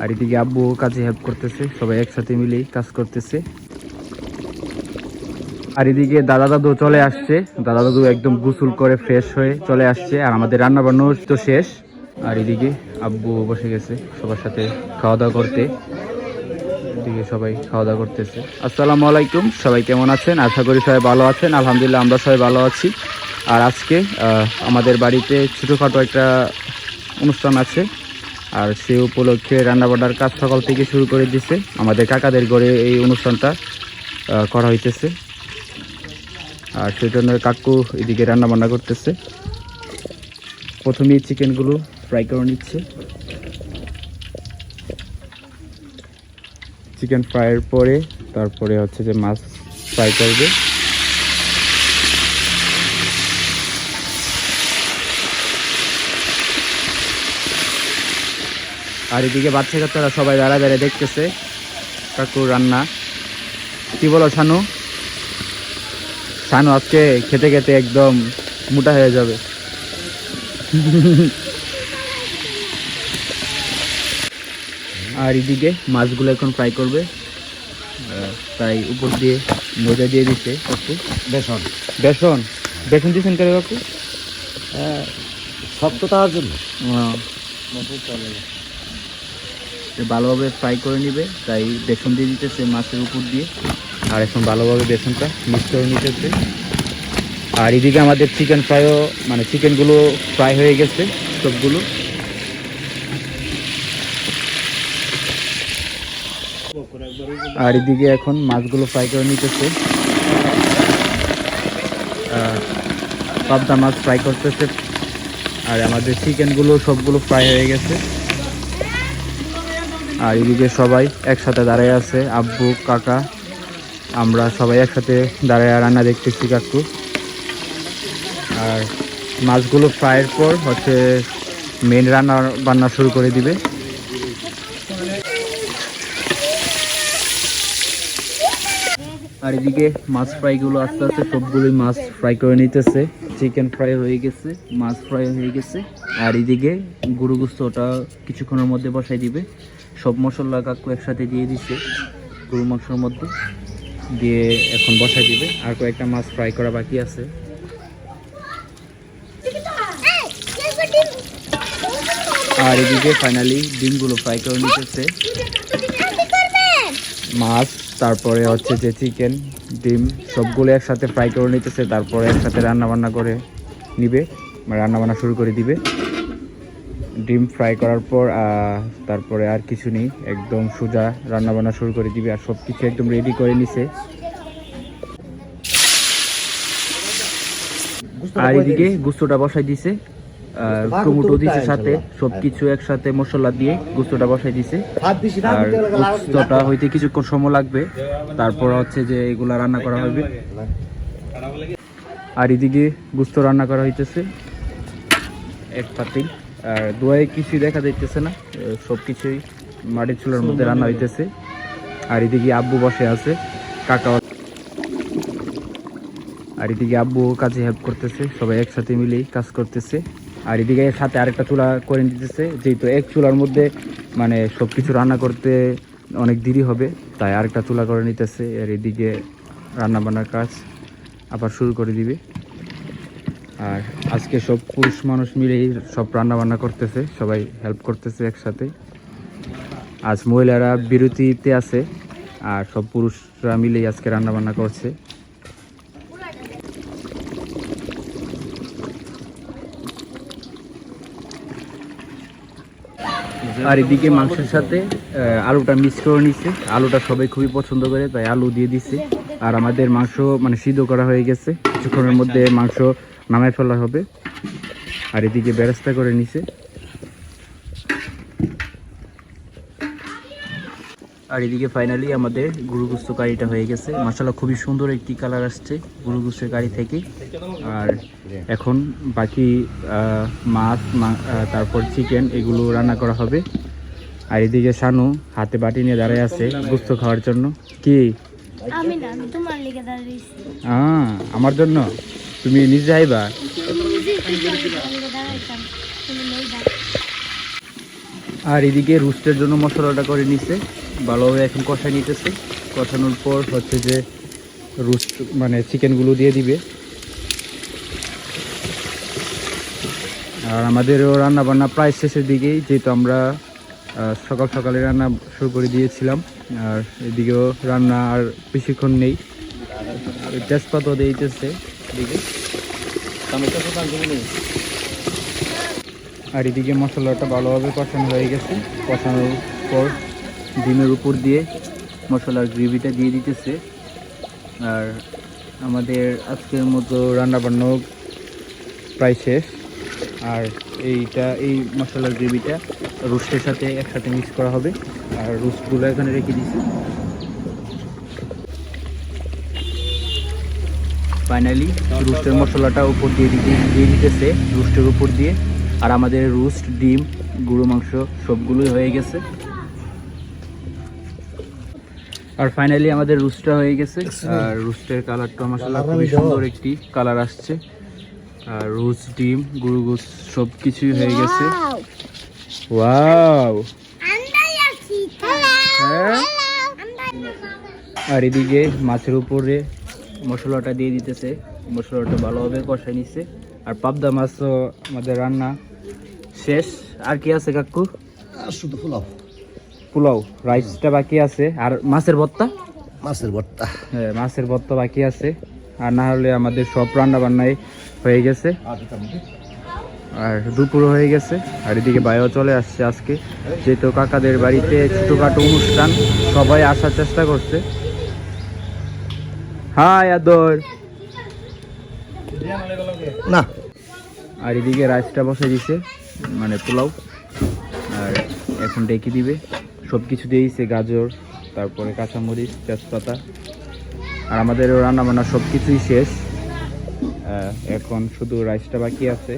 আর এদিকে আব্বু কাজে হেল্প করতেছে, সবাই একসাথে মিলেই কাজ করতেছে। আর এদিকে দাদা দাদু চলে আসছে, দাদা দাদু একদম গুসুল করে ফ্রেশ হয়ে চলে আসছে, আর আমাদের রান্না বান্না তো শেষ। আর এদিকে আব্বু বসে গেছে সবার সাথে খাওয়া দাওয়া করতে। এদিকে সবাই খাওয়া দাওয়া করতেছে। আসসালামু আলাইকুম, সবাই কেমন আছেন? আশা করি সবাই ভালো আছেন, আলহামদুলিল্লাহ আমরা সবাই ভালো আছি। আর আজকে আমাদের বাড়িতে ছোটোখাটো একটা অনুষ্ঠান আছে আর সে উপলক্ষে রান্নাবান্নার কাজ সকাল থেকে শুরু করে দিছে। আমাদের কাকাদের ঘরে এই অনুষ্ঠানটা করা হইতেছে। আর সেই জন্য কাকু এদিকে রান্না বান্না করতেছে। প্রথমেই চিকেনগুলো ফ্রাই করে নিচ্ছে। চিকেন ফ্রাইয়ের পরে তারপরে হচ্ছে যে মাছ ফ্রাই করবে। আর এদিকে বাচ্চা কাচ্চারা সবাই দাঁড়ায় দাঁড়িয়ে দেখতেছে। কাকুর রান্না। কি বলো শানু? শানু আজকে খেতে খেতে একদম মোটা হয়ে যাবে। আর এদিকে মাছগুলো এখন ফ্রাই করবে। তাই উপর দিয়ে মজা দিয়ে দিচ্ছে কাকু। বেসন। বেসন? বেসন দিয়েছেন কেন কাকু? শক্ততার জন্য। আহ, সে ভালোভাবে ফ্রাই করে নিবে, তাই বেসন দিয়ে দিতেছে মাছের উপর দিয়ে। আর এখন ভালোভাবে বেসনটা মিক্স করে নিতেছে। আর এদিকে আমাদের চিকেন ফ্রাইও মানে চিকেনগুলো ফ্রাই হয়ে গেছে সবগুলো। আর এদিকে এখন মাছগুলো ফ্রাই করে নিতেছে। পাবদা মাছ ফ্রাই করতেছে। আর আমাদের চিকেনগুলো সবগুলো ফ্রাই হয়ে গেছে। আর এদিকে সবাই একসাথে দাঁড়ায় আছে, আব্বু, কাকা। আমরা সবাই একসাথে দাঁড়ায় রান্না দেখতেছি কাকু। আর মাছগুলো ফ্রাইয়ের পর হচ্ছে মেন রান্না, বান্না শুরু করে দিবে। আর এদিকে মাছ ফ্রাইগুলো আস্তে আস্তে সবগুলোই মাছ ফ্রাই করে নিতেছে। চিকেন ফ্রাই হয়ে গেছে, মাছ ফ্রাই হয়ে গেছে। আর এদিকে গরু গুস্তটা কিছুক্ষণের মধ্যে বসাই দিবে। সব মশলা কাকু একসাথে দিয়ে দিচ্ছে গরু মাংসের মধ্যে। দিয়ে এখন বসাই দিবে। আর কয়েকটা মাছ ফ্রাই করা বাকি আছে। আর এদিকে ফাইনালি ডিমগুলো ফ্রাই করে নিতেছে। মাছ, তারপরে হচ্ছে যে চিকেন ডিম, সবগুলো একসাথে ফ্রাই করে নিতেছে। তারপরে একসাথে রান্না বান্না করে নিবে। রান্না বান্না শুরু করে দিবে। ডিম ফ্রাই করার পর তারপরে আর কিছু নেই। একদম সোজা রান্না বান্না শুরু করে দিবে আর সব কিছু একদম রেডি করে নিছে। আর এদিকে গুস্তটা বসাই দিছে আর টমেটো দিছে সাথে সবকিছু একসাথে মশলা দিয়ে গুস্তটা বসাই দিছে। আর গুস্তটা হইতে কিছুক্ষণ সময় লাগবে। তারপর হচ্ছে যে এগুলা রান্না করা হবে আর এদিকে গুস্ত রান্না করা হইতেছে। এক পাতিল। আর দোয়ায় কিছুই দেখা যাইতেছে না সব কিছুই মাটির চুলার মধ্যে রান্না হইতেছে। আর এদিকে আব্বু বসে আছে কাকা আর এদিকে আব্বু কাজে হেল্প করতেছে, সবাই একসাথে মিলেই কাজ করতেছে। আর এদিকে সাথে আরেকটা চুলা করে দিতেছে যেহেতু এক চুলার মধ্যে মানে সব কিছু রান্না করতে অনেক দেরি হবে, তাই আরেকটা চুলা করে নিতেছে, আর এদিকে রান্না বান্নার কাজ আবার শুরু করে দিবে। আর আজকে সব পুরুষ মানুষ মিলেই সব রান্না বান্না করতেছে, সবাই হেল্প করতেছে একসাথে। আজ মহিলারা বিরতিতে আছে আর সব পুরুষরা মিলেই আজকে রান্না বান্না করছে। আর এদিকে মাংসের সাথে আলুটা মিক্স করে নিচ্ছে আলুটা সবাই খুবই পছন্দ করে, তাই আলু দিয়ে দিচ্ছে আর আমাদের মাংস মানে সিদ্ধ করা হয়ে গেছে। কিছুক্ষণের মধ্যে মাংস নামায় ফেলা হবে। আর এদিকে বেরেস্তা করে নিছে। আর এদিকে ফাইনালি আমাদের গরু গুস্ত কারিটা হয়ে গেছে। মশলা খুবই সুন্দর একটি কালার আসছে গরু গুস্তের কারি থেকে। আর এখন বাকি মাছ তারপর চিকেন এগুলো রান্না করা হবে। আর এদিকে শানু হাতে বাটি নিয়ে দাঁড়ায় আছে গুস্ত খাওয়ার জন্য। কি? আমি না আমি তোমার লেগে দাঁড়িয়েছি আহ, আমার জন্য? তুমি নিজে আইবা আর এদিকে রুস্টের জন্য মশলাটা করে নিছে। ভালোভাবে এখন কষাই নিতেছে। কষানোর পর হচ্ছে যে রুস্ট মানে চিকেনগুলো দিয়ে দিবে। আর আমাদেরও রান্না বান্না প্রায় শেষের দিকেই, যেহেতু আমরা সকাল সকালে রান্না শুরু করে দিয়েছিলাম। আর এদিকেও রান্না আর বেশিক্ষণ নেই। আর এদিকে মশলাটা ভালোভাবে কষানো হয়ে গেছে। কষানোর পর ডিমের উপর দিয়ে মশলার গ্রেভিটা দিয়ে দিতেছে। আর আমাদের আজকের মতো রান্নাবান্নাও প্রায় শেষ। আর এইটা, এই মশলার গ্রেভিটা রোস্টের সাথে একসাথে মিক্স করা হবে। আর রোস্টগুলো এখানে রেখে দিচ্ছি ফাইনালি রুস্টের মশলাটা উপর দিয়ে দিতে দিয়ে দিতেছে রুস্টের উপর দিয়ে। আর আমাদের রুস্ট ডিম গুঁড়ো মাংস সবগুলোই হয়ে গেছে। আর ফাইনালি আমাদের রোস্টটা হয়ে গেছে। আর রুস্টের কালারটা মশলা খুবই সুন্দর একটি কালার আসছে। আর রোস্ট ডিম গুঁড়ো গোস সব কিছুই হয়ে গেছে। ওয়াও! হ্যাঁ? আর এদিকে মাছের উপরে মশলাটা দিয়ে দিতেছে। মশলাটা ভালোভাবে কষাই নিচ্ছে। আর পাবদা মাছও আমাদের রান্না শেষ। আর কি আছে কাকু? আর শুধু পোলাও। পোলাও রাইসটা বাকি আছে। আর মাছের ভর্তা? মাছের ভর্তা। হ্যাঁ মাছের ভর্তা বাকি আছে। আর না হলে আমাদের সব রান্না বান্নাই হয়ে গেছে। আর দুপুর হয়ে গেছে। আর এদিকে বাইরেও চলে আসছে আজকে। যেহেতু কাকাদের বাড়িতে ছোটোখাটো অনুষ্ঠান সবাই আসার চেষ্টা করছে। হাই আদর। না। আর এদিকে রাইসটা বসে দিছে মানে পোলাও। আর এখন ডেকে দিবে। সব কিছু দিয়েছে গাজর তারপরে কাঁচামরিচ তেজপাতা। আর আমাদের রান্না বান্না সব কিছুই শেষ এখন শুধু রাইসটা বাকি আছে।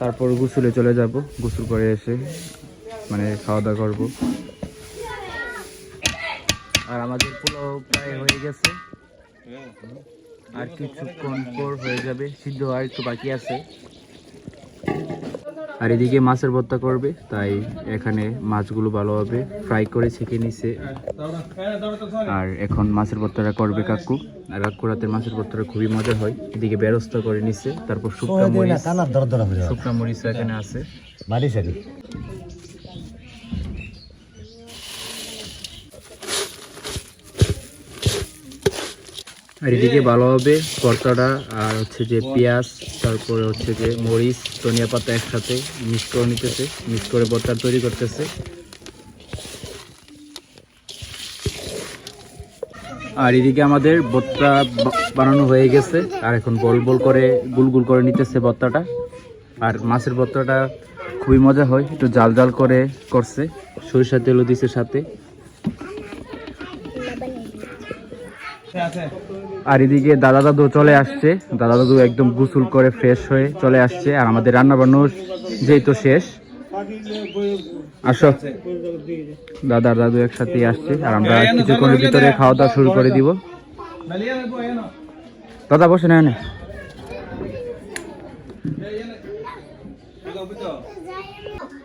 তারপর গোসলে চলে যাব। গোসল করে এসে মানে খাওয়া দাওয়া করব। আর আমাদের পোলাও প্রায় হয়ে গেছে। আর কিছুক্ষণ পর হয়ে যাবে সিদ্ধ আর একটু বাকি আছে। আর এদিকে মাছের ভর্তা করবে তাই এখানে মাছগুলো ভালোভাবে ফ্রাই করে ছেঁকে নিছে। আর এখন মাছের ভর্তাটা করবে কাকু। আর কাকু রাতের মাছের ভর্তাটা খুবই মজা হয়। এদিকে ব্যবস্থা করে নিছে তারপর শুকনা মরিচ শুকনা মরিচ এখানে আছে। আর এদিকে ভালোভাবে ভর্তাটা আর হচ্ছে যে পেঁয়াজ, তারপরে হচ্ছে যে মরিচ, ধনিয়া পাতা একসাথে মিক্স করে নিতেছে, মিক্স করে ভর্তা তৈরি করতেছে। আর এদিকে আমাদের ভর্তা বানানো হয়ে গেছে, আর এখন বল বল করে, গুল গুল করে নিতেছে ভর্তাটা। আর মাছের ভর্তাটা খুবই মজা হয়, একটু জাল জাল করে করছে সরিষা তেলও দিছে সাথে। আর এদিকে দাদা দাদু চলে আসছে। দাদা দাদু একদম গুসুল করে ফ্রেশ হয়ে চলে আসছে। আর আমাদের রান্না বান্না যেহেতু শেষ। আসো। দাদা দাদু একসাথে আসছে। আর আমরা কিছুক্ষণের ভিতরে খাওয়া দাওয়া শুরু করে দিব। দাদা, বসে না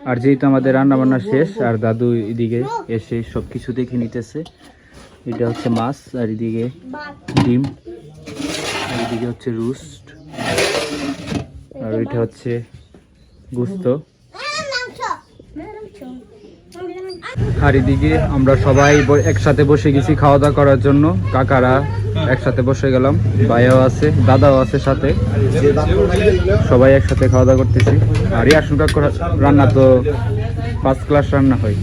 আর যেহেতু আমাদের রান্না বান্না শেষ, আর দাদু এদিকে এসে সব কিছু দেখে নিতেছে। এটা হচ্ছে মাছ, আর এদিকে ডিম, আর এদিকে হচ্ছে রুস্ট, আর ওইটা হচ্ছে গুস্ত। আর এদিকে আমরা সবাই একসাথে বসে গেছি খাওয়া দাওয়া করার জন্য। কাকারা একসাথে বসে গেলাম, ভাইয়াও আছে, দাদাও আছে সাথে। সবাই একসাথে খাওয়া দাওয়া করতেছি। আর ইয়াসুন কাকুর রান্না তো ফার্স্ট ক্লাস রান্না হয়।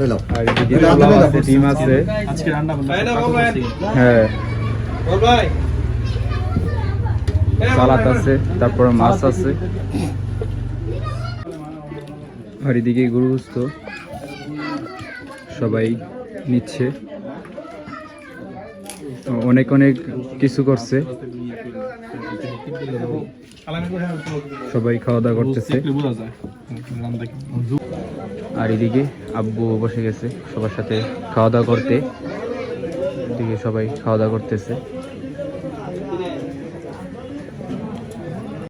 লইলাও আর এদিকে পোলাও আছে। ডিম আছে হ্যাঁ। সালাদ আছে তারপরে মাছ আছে। আর এদিকে গরু সবাই নিচ্ছে। অনেক অনেক কিছু করছে। সবাই খাওয়া দাওয়া করতেছে। আর এদিকে আব্বু বসে গেছে সবার সাথে খাওয়া দাওয়া করতে। এদিকে সবাই খাওয়া দাওয়া করতেছে।